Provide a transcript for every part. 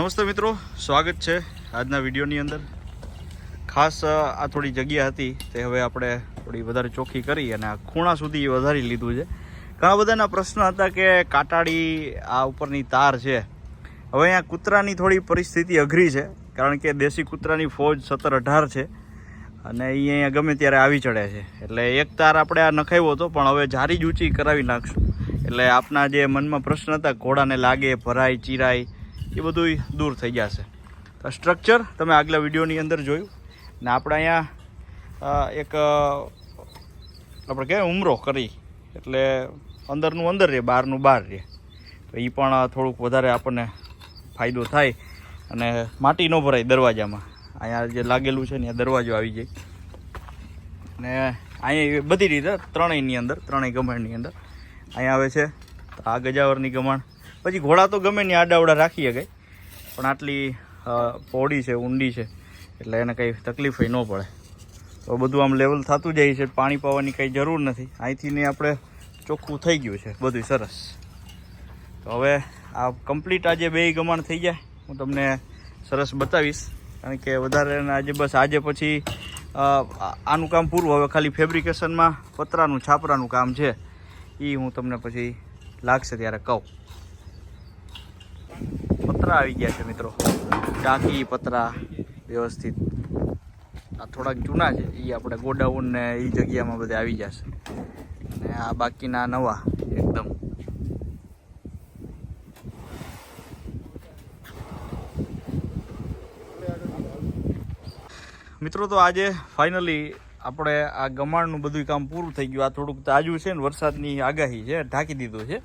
નમસ્તે મિત્રો, સ્વાગત છે આજના વિડીયોની અંદર. ખાસ આ થોડી જગ્યા હતી તે હવે આપણે થોડી વધારે ચોખ્ખી કરી અને આ ખૂણા સુધી વધારી લીધું છે. ઘણા બધાના પ્રશ્ન હતા કે કાટાડી આ ઉપરની તાર છે. હવે અહીંયા કૂતરાની થોડી પરિસ્થિતિ અઘરી છે, કારણ કે દેશી કૂતરાની ફોજ સત્તર અઢાર છે અને એ અહીંયા ગમે ત્યારે આવી ચડે છે. એટલે એક તાર આપણે આ નખાવ્યો હતો, પણ હવે જારી જ ઊંચી કરાવી નાખશું. એટલે આપના જે મનમાં પ્રશ્ન હતા, ઘોડાને લાગે, ભરાય, ચીરાય એ બધું દૂર થઈ જશે. તો સ્ટ્રક્ચર તમે આગલા વિડીયોની અંદર જોયું. ને આપણે અહીંયા એક આપણે કહેવાય ઉમરો કરી. એટલે અંદરનું અંદર રહે, બહારનું બહાર રહે. તો એ પણ થોડુંક વધારે આપણને ફાયદો થાય અને માટી ન ભરાય દરવાજામાં. અહીંયા જે લાગેલું છે ને દરવાજો આવી જાય. ને અહીંયા બધી રીતે ત્રણેયની અંદર, ત્રણેય ગમણની અંદર. અહીંયા આવે છે આ ગજાવરની ગમાણ. પછી ઘોડા તો ગમે ને આડાવડા રાખી શકે પણ આટલી પોડી છે, ઊંડી છે, એટલે એને કંઈ તકલીફ ન પડે. તો બધું આમ લેવલ થતું જાય છે, પાણી પાવાની કંઈ જરૂર નથી. અહીંથી ને આપણે ચોખ્ખું થઈ ગયું છે બધું સરસ. તો હવે આ કમ્પ્લીટ આજે બે ગમાણ થઈ જાય. હું તમને સરસ બતાવીશ. કારણ કે વધારે આજે બસ આજે પછી આનું કામ પૂરું. હવે ખાલી ફેબ્રિકેશનમાં પતરાનું, છાપરાનું કામ છે. એ હું તમને પછી લાગશે ત્યારે કહું. પતરા આવી ગયા છે મિત્રો. ટાંકી, પતરા વ્યવસ્થિત. આ થોડાક જૂના છે. એ આપણે ગોડાઉન ને એ જગ્યામાં બધા આવી જશે. ને આ બાકીના નવા, એકદમ. મિત્રો, તો આજે ફાઇનલી આપણે આ ગમાણનું બધું કામ પૂરું થઈ ગયું. આ થોડુંક તાજું છે ને, વરસાદની આગાહી છે. ઢાંકી દીધું છે.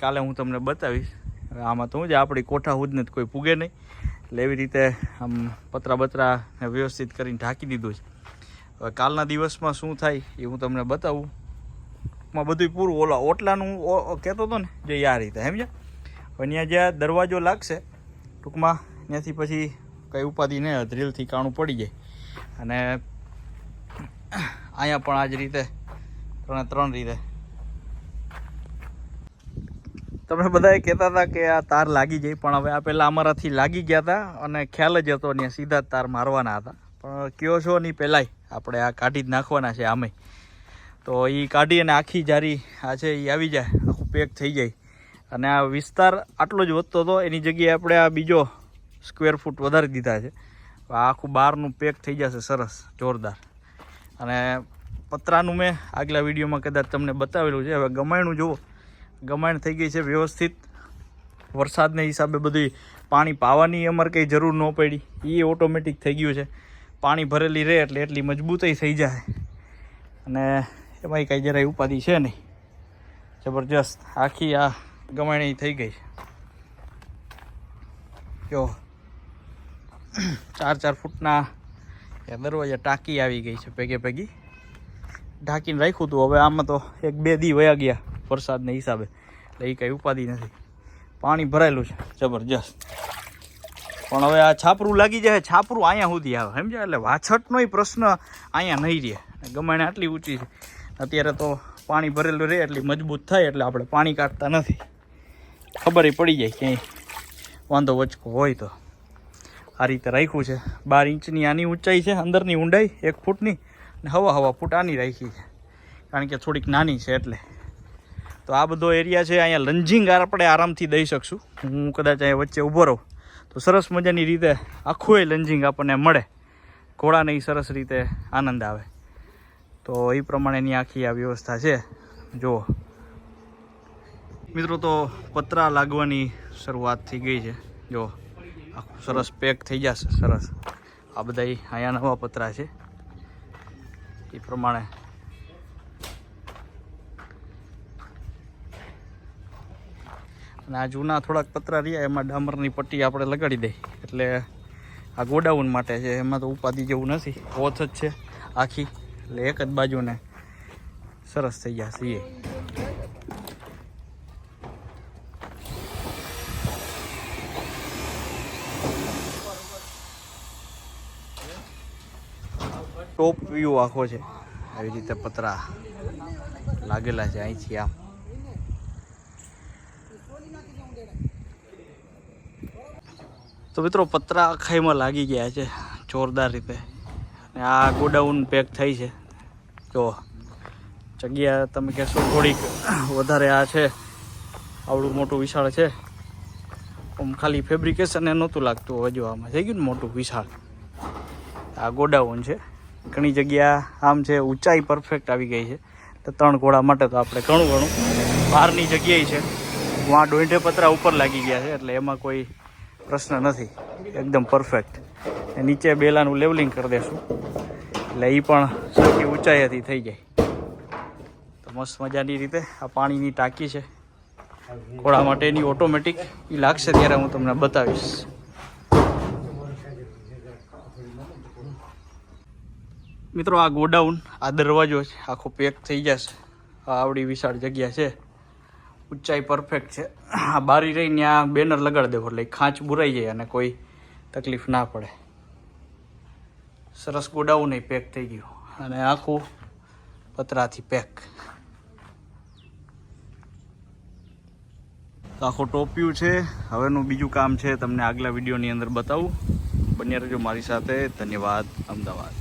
કાલે હું તમને બતાવીશ. આમાં તો હું છે આપણી કોઠા હુદને કોઈ પૂગે નહીં. એટલે એવી રીતે આમ પતરા બતરા વ્યવસ્થિત કરીને ઢાંકી દીધું છે. હવે કાલના દિવસમાં શું થાય એ હું તમને બતાવું. માં બધું પૂરું, ઓલા ઓટલાનું કહેતો હતો ને, જે આ રીતે, સમજ્યા? હવે ત્યાં જ્યાં દરવાજો લાગશે, ટૂંકમાં ત્યાંથી પછી કંઈ ઉપાધિ નહીં ડ્રીલથી કાણું પડી જાય. અને અહીંયા પણ આ જ રીતે, ત્રણે ત્રણ રીતે તમે બધાએ કહેતા હતા કે આ તાર લાગી જાય, પણ હવે આ પહેલાં અમારાથી લાગી ગયા હતા અને ખ્યાલ જ હતો ને સીધા તાર મારવાના હતા. પણ કયો છો નહીં પહેલાંય? આપણે આ કાઢી જ નાખવાના છે આમે તો એ કાઢી અને આખી જારી આ છે એ આવી જાય, આખું પેક થઈ જાય. અને આ વિસ્તાર આટલો જ વધતો હતો, એની જગ્યાએ આપણે આ બીજો સ્ક્વેર ફૂટ વધારી દીધા છે. આખું બહારનું પેક થઈ જશે સરસ, જોરદાર. અને પતરાનું મેં આગલા વિડીયોમાં કદાચ તમને બતાવેલું છે. હવે ગમાયણું જુઓ. ગમાયણ થઈ ગઈ છે વ્યવસ્થિત. વરસાદને હિસાબે બધી પાણી પાવાની અમારે કંઈ જરૂર ન પડી. એ ઓટોમેટિક થઈ ગયું છે. પાણી ભરેલી રહે એટલે એટલી મજબૂતાઈ થઈ જાય. અને એમાંય કાંઈ જરાય ઉપાધિ છે નહીં. જબરજસ્ત. આખી આ ગમાણી થઈ ગઈ. જો. ચાર ચાર ફૂટના દરવાજા ટાંકી આવી ગઈ છે ભેગે ભેગી. ઢાંકીને રાખ્યું હતું હવે આમાં તો એક બે દી વયા ગયા. વરસાદને હિસાબે. એટલે એ કંઈ ઉપાધિ નથી. પાણી ભરાયેલું છે. જબરજસ્ત. પણ હવે આ છાપરું લાગી જાય છાપરું અહીંયા સુધી આવે. સમજ્યા? એટલે વાછટનોય પ્રશ્ન અહીંયા નહીં રહે. ગમાણે આટલી ઊંચી છે. અત્યારે તો પાણી ભરેલું રહે એટલી મજબૂત થાય એટલે આપણે પાણી કાઢતા નથી. ખબર પડી જાય ક્યાંય. વાંધો વચકો હોય તો. આ રીતે રાખ્યું છે. બાર ઇંચની આની ઊંચાઈ છે. અંદરની ઊંડાઈ એક ફૂટની. અને હવા હવા ફૂટ આની રાખી છે. કારણ કે થોડીક નાની છે એટલે. તો આ બધો એરિયા છે, અહીંયા લંજિંગ આપણે આરામથી દઈ શકશું. હું કદાચ અહીંયા વચ્ચે ઊભો રહું. તો સરસ મજાની રીતે આખું એ લંજિંગ આપણને મળે. ઘોડાને એ સરસ રીતે આનંદ આવે. તો એ પ્રમાણેની આખી આ વ્યવસ્થા છે. જુઓ. મિત્રો, તો પતરા લાગવાની શરૂઆત થઈ ગઈ છે. જો આખું સરસ પેક થઈ જશે. સરસ. આ બધા અહીંયા નવા પતરા છે. એ પ્રમાણે અને આ જૂના થોડાક પતરા રહ્યા, એમાં ડામરની પટ્ટી આપણે લગાડી દઈ એટલે આ ગોડાઉન માટે છે, એમાં તો ઉપાધિ જેવું નથી. ઓથ જ છે આખી. એટલે એક જ બાજુને સરસ થઈ જશે એ ટોપ વ્યૂ આખો છે. આવી રીતે પતરા લાગેલા છે અહીંથી આમ. તો મિત્રો પતરા અખાઈમાં લાગી ગયા છે, જોરદાર રીતે. અને આ ગોડાઉન પેક થઈ છે. જો, જગ્યા તમે કહેશો થોડીક વધારે આ છે, આવડું મોટું વિશાળ છે. આમ ખાલી ફેબ્રિકેશન એ નહોતું લાગતું હવે જો આમાં થઈ ગયું ને મોટું વિશાળ. આ ગોડાઉન છે. ઘણી જગ્યા આમ છે ઊંચાઈ પરફેક્ટ આવી ગઈ છે. તો ત્રણ ઘોડા માટે તો આપણે ઘણું ઘણું. બહારની જગ્યાએ છે. વहाँ ડોંઠે પતરા ઉપર લાગી ગયા છે, એટલે એમાં કોઈ પ્રશ્ન નથી. એકદમ પરફેક્ટ નીચે બેલાનું લેવલિંગ કરી દેશું. એટલે એ પણ સરખી ઊંચાઈથી થઈ જાય. તો મસ્ત મજાની રીતે આ પાણીની ટાંકી છે. ઘોડા માટેની ઓટોમેટિક એ લાગશે ત્યારે હું તમને બતાવીશ. મિત્રો, આ ગોડાઉન, આ દરવાજો છે. આખો પેક થઈ જશે. આવડી વિશાળ જગ્યા છે. ઊંચાઈ પરફેક્ટ છે. આ બારી રહીને ત્યાં બેનર લગાડી દેવો એટલે ખાંચ બુરાઈ જાય અને કોઈ તકલીફ ના પડે. સરસ ગોડાઉન પેક થઈ ગયું. અને આખું પતરાથી પેક તો આખો ટોપિયું છે. હવેનું બીજું કામ છે, તમને આગલા વિડીયોની અંદર બતાવું. બન્યા રહેજો મારી સાથે. ધન્યવાદ. અમદાવાદ.